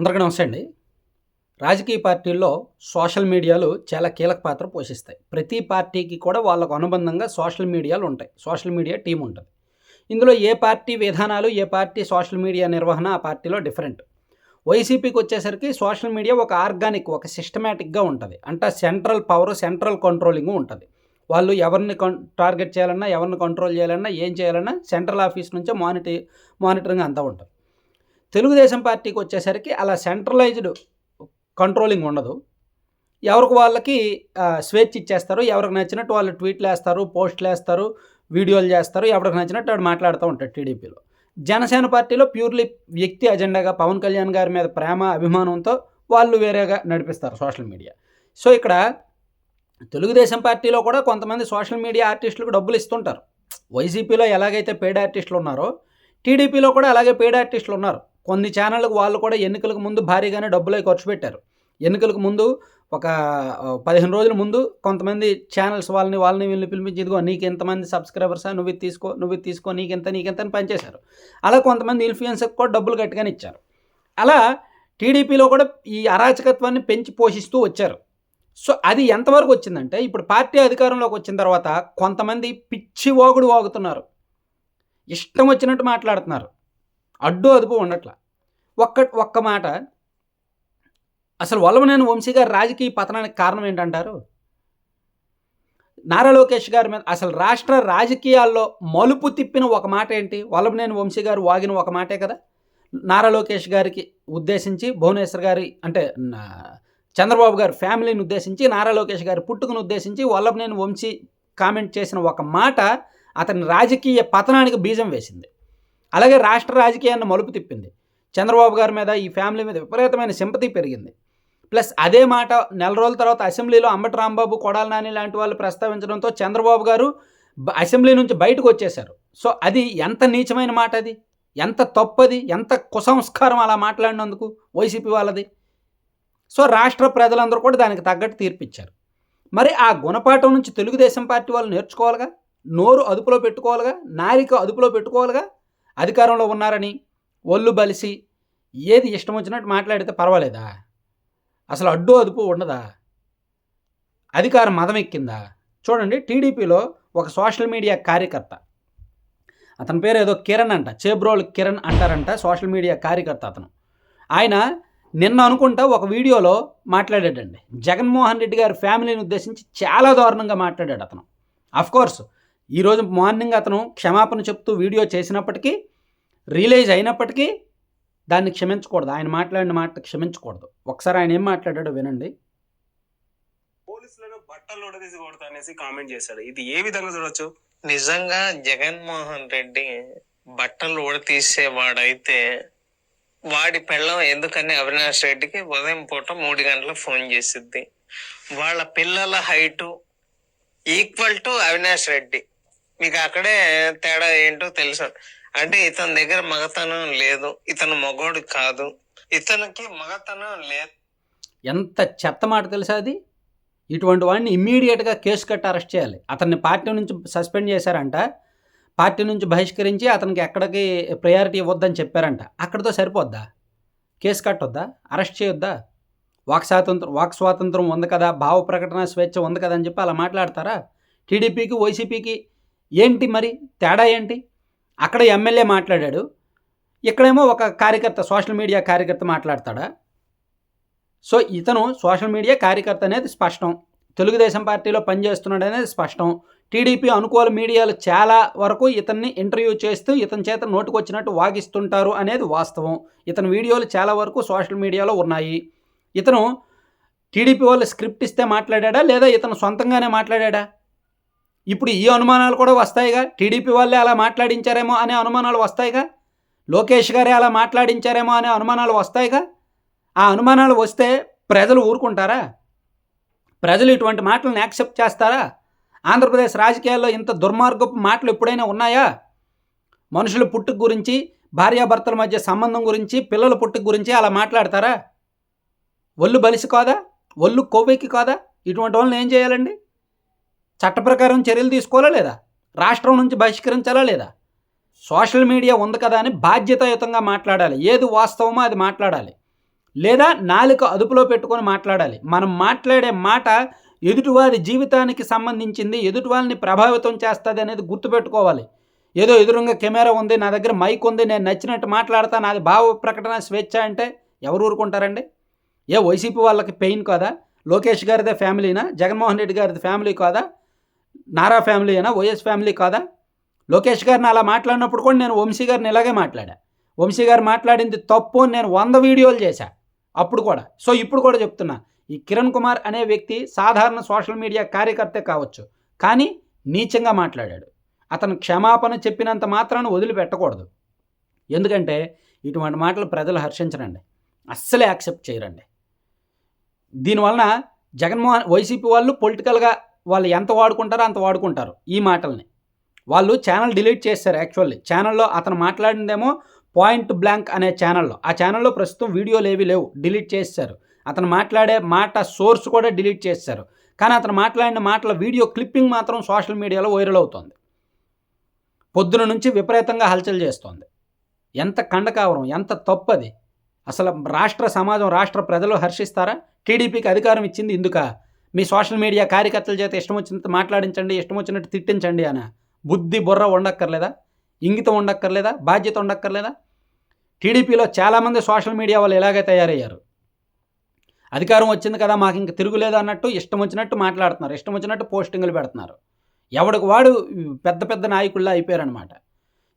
అందరికీ నమస్తే అండి. రాజకీయ పార్టీల్లో సోషల్ మీడియాలు చాలా కీలక పాత్ర పోషిస్తాయి. ప్రతి పార్టీకి కూడా వాళ్ళకు అనుబంధంగా సోషల్ మీడియాలు ఉంటాయి. సోషల్ మీడియా టీం ఉంటుంది. ఇందులో ఏ పార్టీ విధానాలు ఏ పార్టీ సోషల్ మీడియా నిర్వహణ ఆ పార్టీలో డిఫరెంట్. వైసీపీకి వచ్చేసరికి సోషల్ మీడియా ఒక ఆర్గానిక్ ఒక సిస్టమేటిక్గా ఉంటుంది. అంటే సెంట్రల్ పవర్ సెంట్రల్ కంట్రోలింగ్ ఉంటుంది. వాళ్ళు ఎవరిని కం టార్గెట్ చేయాలన్నా ఎవరిని కంట్రోల్ చేయాలన్నా ఏం చేయాలన్నా సెంట్రల్ ఆఫీస్ నుంచే మానిట మానిటరింగ్ అంతా ఉంటుంది. తెలుగుదేశం పార్టీకి వచ్చేసరికి అలా సెంట్రలైజ్డ్ కంట్రోలింగ్ ఉండదు. ఎవరికి వాళ్ళకి స్వేచ్ఛ ఇచ్చేస్తారు ఎవరికి నచ్చినట్టు వాళ్ళు ట్వీట్లు వేస్తారు పోస్టులు వేస్తారు వీడియోలు చేస్తారు ఎవరికి నచ్చినట్టు వాడు మాట్లాడుతూ ఉంటాడు టీడీపీలో. జనసేన పార్టీలో ప్యూర్లీ వ్యక్తి అజెండాగా పవన్ కళ్యాణ్ గారి మీద ప్రేమ అభిమానంతో వాళ్ళు వేరేగా నడిపిస్తారు సోషల్ మీడియా సో ఇక్కడ తెలుగుదేశం పార్టీలో కూడా కొంతమంది సోషల్ మీడియా ఆర్టిస్టులకు డబ్బులు ఇస్తుంటారు. వైసీపీలో ఎలాగైతే పెయిడ్ ఆర్టిస్టులు ఉన్నారో టీడీపీలో కూడా అలాగే పెయిడ్ ఆర్టిస్టులు ఉన్నారు కొన్ని ఛానళ్ళకు వాళ్ళు కూడా ఎన్నికలకు ముందు భారీగానే డబ్బులు అవి ఖర్చు పెట్టారు. ఎన్నికలకు ముందు ఒక పదిహేను రోజుల ముందు కొంతమంది ఛానల్స్ వాళ్ళని వాళ్ళని వీళ్ళని పిలిపించి ఇదిగో నీకు ఎంతమంది సబ్స్క్రైబర్సా నువ్వు ఇది తీసుకో నువ్వు ఇది తీసుకో నీకెంత నీకెంత అని పనిచేశారు. అలా కొంతమంది ఇన్ఫ్లుయెన్సర్కి కూడా డబ్బులు గట్టిగానే ఇచ్చారు. అలా టీడీపీలో కూడా ఈ అరాచకత్వాన్ని పెంచి పోషిస్తూ వచ్చారు. సో అది ఎంతవరకు వచ్చిందంటే ఇప్పుడు పార్టీ అధికారంలోకి వచ్చిన తర్వాత కొంతమంది పిచ్చి వాగుడు వాగుతున్నారు. ఇష్టం వచ్చినట్టు మాట్లాడుతున్నారు. అడ్డు అదుపు ఉండట్ల. ఒక్క ఒక్క మాట. అసలు వల్లభనేని వంశీ గారి రాజకీయ పతనానికి కారణం ఏంటంటారు? నారా లోకేష్ గారి మీద అసలు రాష్ట్ర రాజకీయాల్లో మలుపు తిప్పిన ఒక మాట ఏంటి? వల్లభనేని వంశీ గారు వాగిన ఒక మాటే కదా? నారా లోకేష్ గారికి ఉద్దేశించి భువనేశ్వర్ గారి అంటే నా- చంద్రబాబు గారి ఫ్యామిలీని ఉద్దేశించి నారా లోకేష్ గారి పుట్టుకను ఉద్దేశించి వల్లభనేని వంశీ కామెంట్ చేసిన ఒక మాట అతని రాజకీయ పతనానికి బీజం వేసింది. అలాగే రాష్ట్ర రాజకీయాన్ని మలుపు తిప్పింది. చంద్రబాబు గారి మీద ఈ ఫ్యామిలీ మీద విపరీతమైన సింపతి పెరిగింది. ప్లస్ అదే మాట నెల రోజుల తర్వాత అసెంబ్లీలో అంబటి రాంబాబు కొడాల నాని లాంటి వాళ్ళు ప్రస్తావించడంతో చంద్రబాబు గారు అసెంబ్లీ నుంచి బయటకు వచ్చేశారు. సో అది ఎంత నీచమైన మాట అది? ఎంత తప్పది? ఎంత కుసంస్కారం అలా మాట్లాడినందుకు వైసీపీ వాళ్ళది? సో రాష్ట్ర ప్రజలందరూ కూడా దానికి తగ్గట్టు తీర్పిచ్చారు. మరి ఆ గుణపాఠం నుంచి తెలుగుదేశం పార్టీ వాళ్ళు నేర్చుకోవాలిగా? నోరు అదుపులో పెట్టుకోవాలిగా? నాలిక అదుపులో పెట్టుకోవాలిగా? అధికారంలో ఉన్నారని ఒళ్ళు బలిసి ఏది ఇష్టం వచ్చినట్టు మాట్లాడితే పర్వాలేదా? అసలు అడ్డు అదుపు ఉండదా? అధికారం మదం ఎక్కిందా? చూడండి టీడీపీలో ఒక సోషల్ మీడియా కార్యకర్త. అతని పేరు ఏదో కిరణ్ అంట చేబ్రోల్ కిరణ్ అంటారంట సోషల్ మీడియా కార్యకర్త అతను. ఆయన నిన్న అనుకుంటా ఒక వీడియోలో మాట్లాడాడండి. జగన్మోహన్ రెడ్డి గారి ఫ్యామిలీని ఉద్దేశించి చాలా దారుణంగా మాట్లాడాడు అతను. కోర్స్ ఈరోజు మార్నింగ్ అతను క్షమాపణ చెప్తూ వీడియో చేసినప్పటికీ రిలీజ్ అయినప్పటికీ దాన్ని క్షమించకూడదు. ఆయన మాట్లాడిన మాట క్షమించకూడదు. ఒకసారి ఆయన ఏం మాట్లాడాడో వినండి. పోలీసులను బట్టలు ఉడదీసి కొడతా అనేసి కామెంట్ చేశాడు. ఇది ఏ విధంగా చూడొచ్చు? నిజంగా జగన్మోహన్ రెడ్డి బట్టలు ఉడతీసేవాడైతే వాడి పెళ్ళం ఎందుకని అవినాష్ రెడ్డికి ఉదయం పూట మూడు గంటలకు ఫోన్ చేసిద్ది. వాళ్ళ పిల్లల height equal to Avinash Reddy. మీకు అక్కడే తేడా ఏంటో తెలుసు. అంటే ఇతని దగ్గర మగతనం లేదు. ఇతను మగోడు కాదు. ఇతనికి మగతనం లేదు ఎంత చెత్త మాట తెలుసా అది? ఇటువంటి వాడిని ఇమ్మీడియట్గా కేసు కట్టి అరెస్ట్ చేయాలి. అతన్ని పార్టీ నుంచి సస్పెండ్ చేశారంట. పార్టీ నుంచి బహిష్కరించి అతనికి ఎక్కడికి ప్రయారిటీ ఇవ్వద్దని చెప్పారంట. అక్కడితో సరిపోద్దా? కేసు కట్టొద్దా? అరెస్ట్ చేయొద్దా? వాక్ స్వాతంత్రం వాక్ స్వాతంత్రం ఉంది కదా భావ ప్రకటన స్వేచ్ఛ ఉంది కదా అని చెప్పి అలా మాట్లాడతారా? టీడీపీకి వైసీపీకి ఏంటి మరి? తేడా ఏంటి? అక్కడ ఎమ్మెల్యే మాట్లాడాడు. ఇక్కడేమో ఒక కార్యకర్త సోషల్ మీడియా కార్యకర్త మాట్లాడతాడా? సో ఇతను సోషల్ మీడియా కార్యకర్త అనేది స్పష్టం. తెలుగుదేశం పార్టీలో పనిచేస్తున్నాడు అనేది స్పష్టం. టీడీపీ అనుకూల మీడియాలు చాలా వరకు ఇతన్ని ఇంటర్వ్యూ చేస్తూ ఇతని చేత నోటుకొచ్చినట్టు వాగిస్తుంటారు అనేది వాస్తవం. ఇతని వీడియోలు చాలా వరకు సోషల్ మీడియాలో ఉన్నాయి. ఇతను టీడీపీ వాళ్ళు స్క్రిప్ట్ ఇస్తే మాట్లాడా లేదా ఇతను సొంతంగానే మాట్లాడా ఇప్పుడు ఈ అనుమానాలు కూడా వస్తాయిగా? టీడీపీ వాళ్ళే అలా మాట్లాడించారేమో అనే అనుమానాలు వస్తాయిగా? లోకేష్ గారే అలా మాట్లాడించారేమో అనే అనుమానాలు వస్తాయిగా? ఆ అనుమానాలు వస్తే ప్రజలు ఊరుకుంటారా? ప్రజలు ఇటువంటి మాటలను యాక్సెప్ట్ చేస్తారా? ఆంధ్రప్రదేశ్ రాజకీయాల్లో ఇంత దుర్మార్గపు మాటలు ఎప్పుడైనా ఉన్నాయా? మనుషుల పుట్టుక గురించి భార్యాభర్తల మధ్య సంబంధం గురించి పిల్లల పుట్టుక గురించి అలా మాట్లాడతారా? ఒళ్ళు బలిసి కాదా? ఒళ్ళు కొవ్వెక్కి కాదా? ఇటువంటి వాళ్ళని ఏం చేయాలండి? చట్ట ప్రకారం చర్యలు తీసుకోవాలా లేదా? రాష్ట్రం నుంచి బహిష్కరించాలా లేదా? సోషల్ మీడియా ఉంది కదా అని బాధ్యతాయుతంగా మాట్లాడాలి. ఏది వాస్తవమో అది మాట్లాడాలి. లేదా నాలుక అదుపులో పెట్టుకొని మాట్లాడాలి. మనం మాట్లాడే మాట ఎదుటివారి జీవితానికి సంబంధించింది ఎదుటివారిని ప్రభావితం చేస్తుంది అనేది గుర్తుపెట్టుకోవాలి. ఏదో ఎదురుగా కెమెరా ఉంది నా దగ్గర మైక్ ఉంది నేను నచ్చినట్టు మాట్లాడతా నాది భావ ప్రకటన స్వేచ్ఛ అంటే ఎవరు ఊరుకుంటారండి? ఏ వైసీపీ వాళ్ళకి పెయిన్ కాదా? లోకేష్ గారిదే ఫ్యామిలీనా? జగన్మోహన్ రెడ్డి గారిది ఫ్యామిలీ కాదా? నారా ఫ్యామిలీ అయినా వైఎస్ ఫ్యామిలీ కాదా? లోకేష్ గారిని అలా మాట్లాడినప్పుడు కూడా నేను వంశీ గారిని ఇలాగే మాట్లాడా. వంశీ గారు మాట్లాడింది తప్పు అని నేను వంద వీడియోలు చేశా. అప్పుడు కూడా. సో ఇప్పుడు కూడా చెప్తున్నా. ఈ కిరణ్ కుమార్ అనే వ్యక్తి సాధారణ సోషల్ మీడియా కార్యకర్త కావచ్చు. కానీ నీచంగా మాట్లాడాడు. అతను క్షమాపణ చెప్పినంత మాత్రాన్ని వదిలిపెట్టకూడదు. ఎందుకంటే ఇటువంటి మాటలు ప్రజలు హర్షించరండి. అస్సలే యాక్సెప్ట్ చేయరండి. దీనివలన జగన్మోహన్ వైసీపీ వాళ్ళు పొలిటికల్గా వాళ్ళు ఎంత వాడుకుంటారో అంత వాడుకుంటారు ఈ మాటల్ని. వాళ్ళు ఛానల్ డిలీట్ చేశారు యాక్చువల్లీ ఛానల్లో అతను మాట్లాడిందేమో పాయింట్ బ్లాంక్ అనే ఛానల్లో ఆ ఛానల్లో ప్రస్తుతం వీడియోలు ఏవి లేవు. డిలీట్ చేశారు. అతను మాట్లాడే మాట సోర్స్ కూడా డిలీట్ చేశారు. కానీ అతను మాట్లాడిన మాటల వీడియో క్లిప్పింగ్ మాత్రం సోషల్ మీడియాలో వైరల్ అవుతుంది. పొద్దున నుంచి విపరీతంగా హల్చల్ చేస్తోంది. ఎంత కండకావరం ఎంత తప్పది. అసలు రాష్ట్ర సమాజం రాష్ట్ర ప్రజలు హర్షిస్తారా? టీడీపీకి అధికారం ఇచ్చింది ఇందుక? మీ సోషల్ మీడియా కార్యకర్తల చేత ఇష్టం వచ్చినంత మాట్లాడించండి ఇష్టం వచ్చినట్టు తిట్టించండి అన్న. బుద్ధి బుర్ర ఉండక్కర్లేదా ఇంగితం ఉండక్కర్లేదా బాధ్యత ఉండక్కర్లేదా టీడీపీలో చాలామంది సోషల్ మీడియా వాళ్ళు ఇలాగే తయారయ్యారు. అధికారం వచ్చింది కదా మాకు ఇంక తిరుగులేదు అన్నట్టు ఇష్టం వచ్చినట్టు మాట్లాడుతున్నారు ఇష్టం వచ్చినట్టు పోస్టింగులు పెడుతున్నారు. ఎవడికి వాడు పెద్ద పెద్ద నాయకుల్లా అయిపోయారనమాట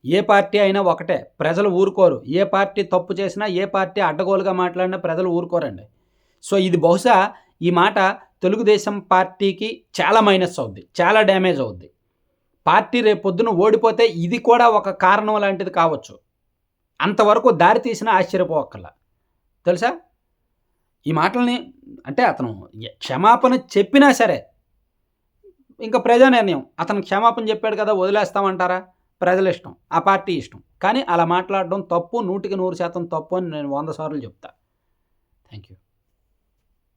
ఏ పార్టీ అయినా ఒకటే ప్రజలు ఊరుకోరు. ఏ పార్టీ తప్పు చేసినా ఏ పార్టీ అడ్డగోలుగా మాట్లాడినా ప్రజలు ఊరుకోరండి. సో ఇది బహుశా ఈ మాట తెలుగుదేశం పార్టీకి చాలా మైనస్ అవుద్ది చాలా డ్యామేజ్ అవుద్ది. పార్టీ రేపొద్దున ఓడిపోతే ఇది కూడా ఒక కారణం లాంటిది కావచ్చు. అంతవరకు దారి తీసిన ఆశ్చర్యపోవక్కల తెలుసా? ఈ మాటల్ని అంటే అతను క్షమాపణ చెప్పినా సరే ఇంకా ప్రజా నిర్ణయం అతను క్షమాపణ చెప్పాడు కదా వదిలేస్తామంటారా? ప్రజల ఇష్టం ఆ పార్టీ ఇష్టం. కానీ అలా మాట్లాడడం తప్పు నూటికి నూరు శాతం తప్పు అని నేను వంద సార్లు చెప్తా. Thank you